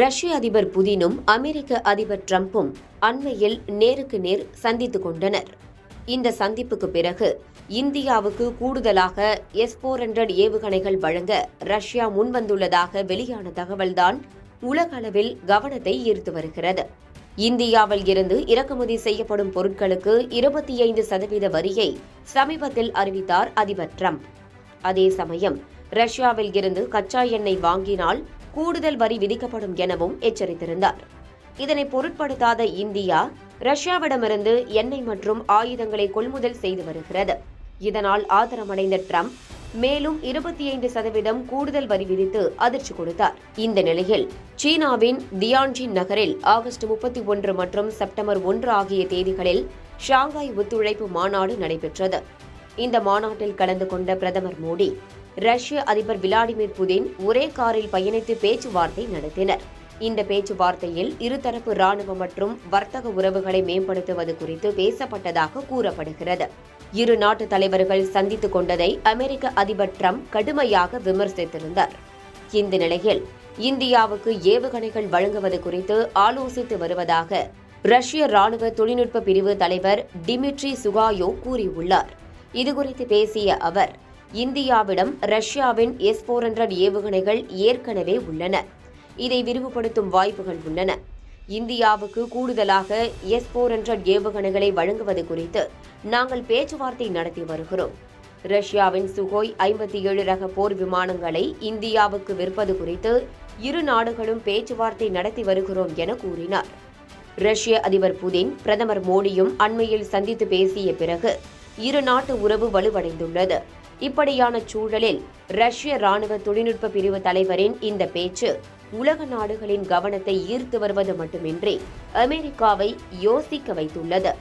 ரஷ்ய அதிபர் புதினும் அமெரிக்க அதிபர் ட்ரம்ப்பும் அண்மையில் நேருக்கு நேர் சந்தித்துக் கொண்டனர். இந்த சந்திப்புக்கு பிறகு இந்தியாவுக்கு கூடுதலாக எஸ் போர் ஹண்ட்ரட் ஏவுகணைகள் வழங்க ரஷ்யா முன்வந்துள்ளதாக வெளியான தகவல்தான் உலக அளவில் கவனத்தை ஈர்த்து வருகிறது. இந்தியாவில் இருந்து இறக்குமதி செய்யப்படும் பொருட்களுக்கு இருபத்தி ஐந்து சதவீத வரியை சமீபத்தில் அறிவித்தார் அதிபர் ட்ரம்ப். அதே சமயம் ரஷ்யாவில் இருந்து கச்சா எண்ணெய் வாங்கினால் கூடுதல் வரி விதிக்கப்படும் எனவும் எச்சரித்திருந்தார். இதனை பொருட்படுத்தாத இந்தியா ரஷ்யாவிடமிருந்து எண்ணெய் மற்றும் ஆயுதங்களை கொள்முதல் செய்து வருகிறது. இதனால் ஆத்திரமடைந்த ட்ரம்ப் மேலும் இருபத்தி ஐந்து சதவீதம் கூடுதல் வரி விதித்து அதிர்ச்சி கொடுத்தார். இந்த நிலையில் சீனாவின் தியான்ஜின் நகரில் ஆகஸ்ட் முப்பத்தி ஒன்று மற்றும் செப்டம்பர் ஒன்று ஆகிய தேதிகளில் ஷாங்காய் ஒத்துழைப்பு மாநாடு நடைபெற்றது. இந்த மாநாட்டில் கலந்து கொண்ட பிரதமர் மோடி ரஷ்ய அதிபர் விளாடிமிர் புதின் ஒரே காரில் பயணித்து பேச்சுவார்த்தை நடத்தினர். இந்த பேச்சுவார்த்தையில் இருதரப்பு ராணுவ மற்றும் வர்த்தக உறவுகளை மேம்படுத்துவது குறித்து பேசப்பட்டதாக கூறப்படுகிறது. இரு நாட்டு தலைவர்கள் சந்தித்துக் கொண்டதை அமெரிக்க அதிபர் ட்ரம்ப் கடுமையாக விமர்சித்திருந்தார். இந்த நிலையில் இந்தியாவுக்கு ஏவுகணைகள் வழங்குவது குறித்து ஆலோசித்து வருவதாக ரஷ்ய ராணுவ தொழில்நுட்ப பிரிவு தலைவர் டிமிட்ரி சுகாயோ கூறியுள்ளார். இதுகுறித்து பேசிய அவர் இந்தியாவிடம் ரஷ்யாவின் எஸ் போர் ஹண்ட்ரட் ஏவுகணைகள் ஏற்கனவே உள்ளன. இதை விரிவுபடுத்தும் வாய்ப்புகள் உள்ளன. இந்தியாவுக்கு கூடுதலாக எஸ் போர் ஹண்ட்ரட் ஏவுகணைகளை வழங்குவது குறித்து நாங்கள் பேச்சுவார்த்தை நடத்தி வருகிறோம். ரஷ்யாவின் சுகோய் ஐம்பத்தி ஏழு ரக போர் விமானங்களை இந்தியாவுக்கு விற்பது குறித்து இரு நாடுகளும் பேச்சுவார்த்தை நடத்தி வருகிறோம் என கூறினார். ரஷ்ய அதிபர் புதின் பிரதமர் மோடியும் அண்மையில் சந்தித்து பேசிய பிறகு இரு நாட்டு உறவு வலுவடைந்துள்ளது. இப்படியான சூழலில் ரஷ்ய ராணுவ தொழில்நுட்ப பிரிவு தலைவரின் இந்த பேச்சு உலக நாடுகளின் கவனத்தை ஈர்த்து வருவது மட்டுமின்றி அமெரிக்காவை யோசிக்க வைத்துள்ளது.